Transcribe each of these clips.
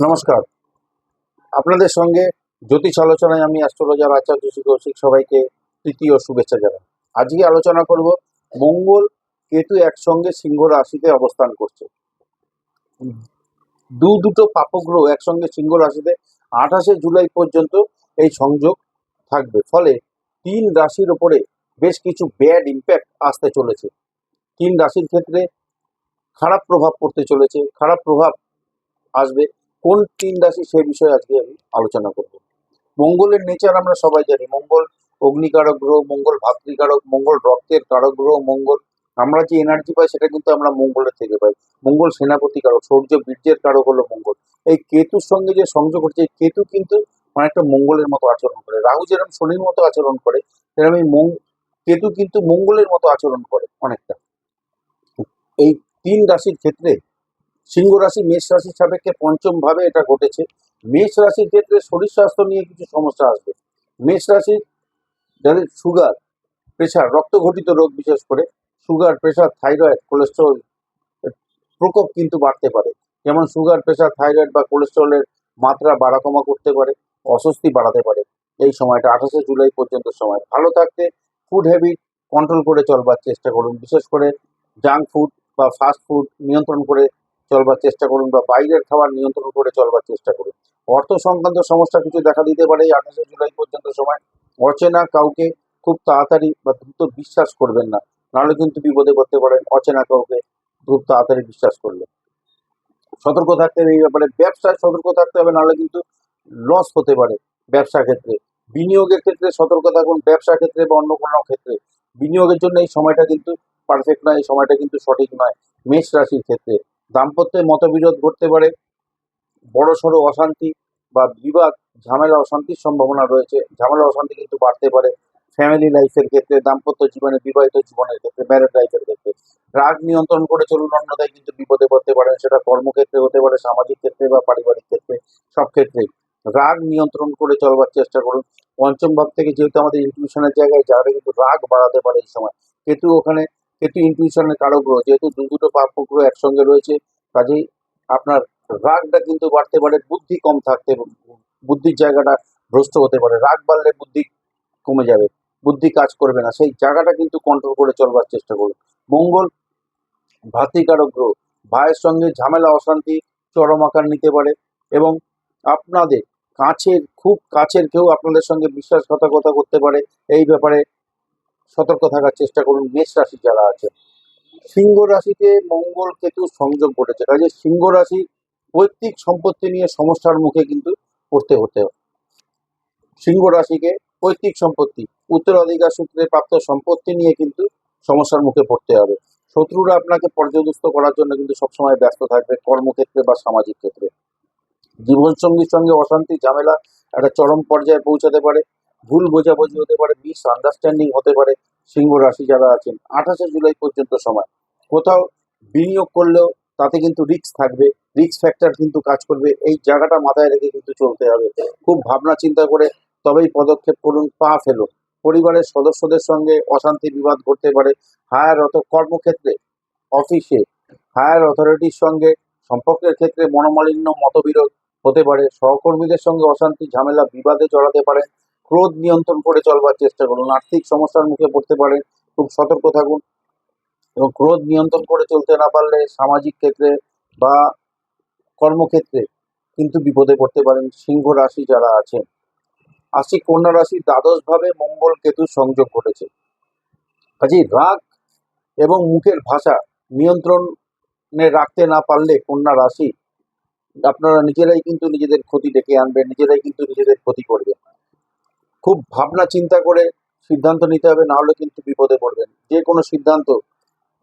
নমস্কার। আপনাদের সঙ্গে জ্যোতিষ আলোচনায় আমি অ্যাস্ট্রোলজার আচার্য শ্রী কৌশিক সবাইকে তৃতীয় শুভেচ্ছা জানাই। আজকে আলোচনা করব মঙ্গল কেতু একসঙ্গে সিংহ রাশিতে অবস্থান করছে। দু দুটো পাপগ্রহ একসঙ্গে সিংহ রাশিতে আঠাশে জুলাই পর্যন্ত এই সংযোগ থাকবে। ফলে তিন রাশির ওপরে বেশ কিছু ব্যাড ইম্প্যাক্ট আসতে চলেছে। তিন রাশির ক্ষেত্রে খারাপ প্রভাব পড়তে চলেছে। খারাপ প্রভাব আসবে। কোন তিন রাশি সে বিষয়ে আজকে আমি আলোচনা করব। মঙ্গলের নেচার আমরা সবাই জানি। মঙ্গল অগ্নিকারক গ্রহ, মঙ্গল ভাতৃকারক, মঙ্গল রক্তের কারক গ্রহ, মঙ্গল আমরা যে এনার্জি পাই সেটা কিন্তু আমরা মঙ্গলের থেকে পাই। মঙ্গল সেনাপতি কারক সূর্য বীর্যের কারক হলো মঙ্গল। এই কেতুর সঙ্গে যে সংযোগ হচ্ছে কেতু কিন্তু অনেকটা মঙ্গলের মতো আচরণ করে। রাহু যেরকম শনির মতো আচরণ করে সেরকম এই কেতু কিন্তু মঙ্গলের মতো আচরণ করে অনেকটা। এই তিন রাশির ক্ষেত্রে সিংহ রাশি মেষ রাশির সাপেক্ষে পঞ্চম ভাবে এটা ঘটেছে। মেষ রাশির ক্ষেত্রে শরীর স্বাস্থ্য নিয়ে কিছু সমস্যা আসবে। মেষ রাশির যাদের সুগার প্রেশার রক্তঘটিত রোগ বিশেষ করে সুগার প্রেশার থাইরয়েড কোলেস্ট্রল প্রকোপ কিন্তু বাড়তে পারে। যেমন সুগার প্রেশার থাইরয়েড বা কোলেস্ট্রলের মাত্রা বাড়া কমা করতে পারে, অস্বস্তি বাড়াতে পারে। এই সময়টা আঠাশে জুলাই পর্যন্ত সময়। ভালো থাকতে ফুড হ্যাবিট কন্ট্রোল করে চলবার চেষ্টা করুন। বিশেষ করে জাঙ্ক ফুড বা ফাস্ট ফুড নিয়ন্ত্রণ করে চলবার চেষ্টা করুন বা বাইরের খাবার নিয়ন্ত্রণ করে চলবার চেষ্টা করুন। অর্থ সংক্রান্ত সমস্যা কিছু দেখা দিতে পারে আঠাশে জুলাই পর্যন্ত সময়। অচেনা কাউকে খুব তাড়াতাড়ি বা দ্রুত বিশ্বাস করবেন না। নাহলে কিন্তু বিপদে পড়তে পারেন। অচেনা কাউকে খুব তাড়াতাড়ি বিশ্বাস করলে। সতর্ক থাকতে হবে এই ব্যাপারে। ব্যবসায় সতর্ক থাকতে হবে, নাহলে কিন্তু লস হতে পারে ব্যবসা ক্ষেত্রে। বিনিয়োগের ক্ষেত্রে সতর্ক থাকুন, ব্যবসা ক্ষেত্রে বা অন্য কোনো ক্ষেত্রে। বিনিয়োগের জন্য এই সময়টা কিন্তু পারফেক্ট নয়, এই সময়টা কিন্তু সঠিক নয়। মেষ রাশির ক্ষেত্রে। দাম্পত্যে মতবিরোধ ঘটতে পারে বড় সড়ো অশান্তি বা বিবাদ, ঝামেলা, অশান্তির সম্ভাবনা রয়েছে। ঝামেলা, অশান্তি কিন্তু বাড়তে পারে ফ্যামিলি লাইফের ক্ষেত্রে, দাম্পত্য জীবনে, বিবাহিত জীবনের ক্ষেত্রে ম্যারেড লাইফের ক্ষেত্রে। রাগ নিয়ন্ত্রণ করে চলুন অন্যদায় কিন্তু বিপদে পড়তে পারেন সেটা কর্মক্ষেত্রে হতে পারে, সামাজিক ক্ষেত্রে বা পারিবারিক ক্ষেত্রে, সব ক্ষেত্রেই। রাগ নিয়ন্ত্রণ করে চলবার চেষ্টা করুন। পঞ্চম ভাব থেকে যেহেতু আমাদের ইনটিউশনের জায়গায় যারা কিন্তু রাগ বাড়াতে পারে এই সময়। কেতু ওখানে কেতু ইনটিউশনের কারও গ্রহ যেহেতু দু দুটো পাপ গ্রহ একসঙ্গে রয়েছে, কাজেই আপনার রাগটা কিন্তু বাড়তে পারে, বুদ্ধি কম থাকতে, বুদ্ধির জায়গাটা ভ্রষ্ট হতে পারে। রাগ বাড়লে বুদ্ধি কমে যাবে, বুদ্ধি কাজ করবে না। সেই জায়গাটা কিন্তু কন্ট্রোল করে চলবার চেষ্টা করুন। মঙ্গল ভাতৃকারক গ্রহ, ভাইয়ের সঙ্গে ঝামেলা, অশান্তি, চরম আকার নিতে পারে এবং আপনাদের কাছের, খুব কাছের কেউ আপনাদের সঙ্গে বিশ্বাসঘাতকতা করতে পারে। এই ব্যাপারে সতর্ক থাকার চেষ্টা করুন। মেষ রাশি যারা আছে, সিংহ রাশিতে মঙ্গল কেতু সংযোগ ঘটেছে। কাজে সিংহ রাশি পৈতৃক সম্পত্তি নিয়ে সমস্যার মুখে কিন্তু পড়তে হতে সিংহ রাশিকে পৈতৃক সম্পত্তি, উত্তরাধিকার সূত্রে প্রাপ্ত সম্পত্তি নিয়ে কিন্তু সমস্যার মুখে পড়তে হবে। শত্রুরা আপনাকে পর্যদস্ত করার জন্য কিন্তু সবসময় ব্যস্ত থাকবে কর্মক্ষেত্রে বা সামাজিক ক্ষেত্রে। জীবনসঙ্গীর সঙ্গে অশান্তি, ঝামেলা, একটা চরম পর্যায়ে পৌঁছাতে পারে। ভুল বোঝাবুঝি হতে পারে মিস আন্ডারস্ট্যান্ডিং হতে পারে, সিংহ রাশি যারা আছেন, আঠাশে জুলাই পর্যন্ত সময়। কোথাও বিনিয়োগ করলেও তাতে কিন্তু রিক্স থাকবে রিক্স ফ্যাক্টর কিন্তু কাজ করবে, এই জায়গাটা মাথায় রেখে কিন্তু চলতে হবে। খুব ভাবনা চিন্তা করে তবেই পদক্ষেপ করুন, পা ফেলুন। পরিবারের সদস্যদের সঙ্গে অশান্তি বিবাদ ঘটতে পারে হায়ার অত কর্মক্ষেত্রে অফিসে হায়ার অথরিটির সঙ্গে, সম্পর্কের ক্ষেত্রে মনোমালিন্য, মতবিরোধ হতে পারে, সহকর্মীদের সঙ্গে অশান্তি, ঝামেলা, বিবাদে জড়াতে পারে ক্রোধ নিয়ন্ত্রণ করে চলবার চেষ্টা করুন। আর্থিক সমস্যার মুখে পড়তে পারেন, খুব সতর্ক থাকুন এবং ক্রোধ নিয়ন্ত্রণ করে চলতে না পারলে সামাজিক ক্ষেত্রে বা কর্মক্ষেত্রে কিন্তু বিপদে পড়তে পারেন সিংহ রাশি যারা আছেন। আসি কন্যা রাশি দ্বাদশ ভাবে মঙ্গল কেতুর সংযোগ ঘটেছে। কাজেই রাগ এবং মুখের ভাষা নিয়ন্ত্রণে রাখতে না পারলে কন্যা রাশি, আপনারা নিজেরাই কিন্তু নিজেদের ক্ষতি ডেকে আনবেন, নিজেরাই কিন্তু নিজেদের ক্ষতি করবে খুব ভাবনা চিন্তা করে সিদ্ধান্ত নিতে হবে, না হলে কিন্তু বিপদে পড়বেন। যে কোনো সিদ্ধান্ত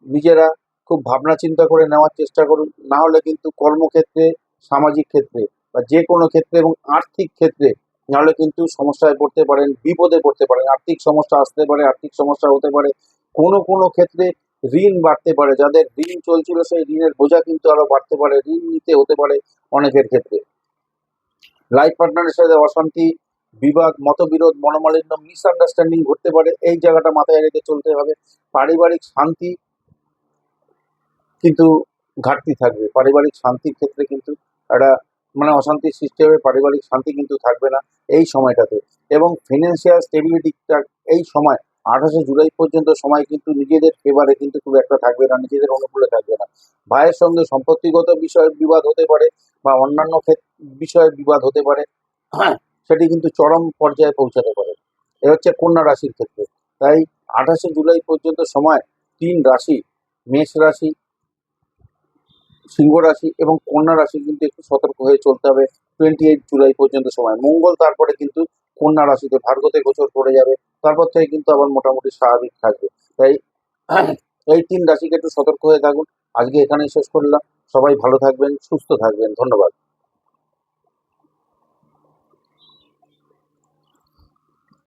নিজেরা খুব ভাবনা চিন্তা করে নেওয়ার চেষ্টা করুন, না হলে কিন্তু কর্মক্ষেত্রে, সামাজিক ক্ষেত্রে বা যে কোনো ক্ষেত্রে এবং আর্থিক ক্ষেত্রে নাহলে কিন্তু সমস্যায় পড়তে পারেন, বিপদে পড়তে পারেন। আর্থিক সমস্যা আসতে পারে, আর্থিক সমস্যা হতে পারে। কোনো কোনো ক্ষেত্রে ঋণ বাড়তে পারে, যাদের ঋণ চলছিল সেই ঋণের বোঝা কিন্তু আরও বাড়তে পারে, ঋণ নিতে হতে পারে অনেকের ক্ষেত্রে। লাইফ পার্টনারের সাথে অশান্তি বিবাদ মতবিরোধ, মনোমালিন্য মিসআন্ডারস্ট্যান্ডিং ঘটতে পারে। এই জায়গাটা মাথায় রেখে চলতে হবে। পারিবারিক শান্তি কিন্তু ঘাটতি থাকবে। পারিবারিক শান্তির ক্ষেত্রে কিন্তু একটা মানে অশান্তি সৃষ্টি হবে। পারিবারিক শান্তি কিন্তু থাকবে না এই সময়টাতে। এবং ফিনান্সিয়াল স্টেবিলিটিটা এই সময়, আঠাশে জুলাই পর্যন্ত সময় কিন্তু নিজেদের ফেভারে কিন্তু খুব একটা থাকবে না, নিজেদের অনুকূলে থাকবে না। ভাইয়ের সঙ্গে সম্পত্তিগত বিষয়ে বিবাদ হতে পারে বা অন্যান্য বিষয়ে বিবাদ হতে পারে। সেটি কিন্তু চরম পর্যায়ে পৌঁছাতে পারে। এ হচ্ছে কন্যা রাশির ক্ষেত্রে। তাই আঠাশে জুলাই পর্যন্ত সময় তিন রাশি, মেষ রাশি, সিংহ রাশি এবং কন্যা রাশি কিন্তু একটু সতর্ক হয়ে চলতে হবে। টোয়েন্টি এইট জুলাই পর্যন্ত সময়। মঙ্গল তারপরে কিন্তু কন্যা রাশিতে ভার্গতে গোচর করে যাবে। তারপর থেকে কিন্তু আবার মোটামুটি স্বাভাবিক থাকবে। তাই এই তিন রাশিকে একটু সতর্ক হয়ে থাকুন। আজকে এখানেই শেষ করলাম। সবাই ভালো থাকবেন, সুস্থ থাকবেন। ধন্যবাদ।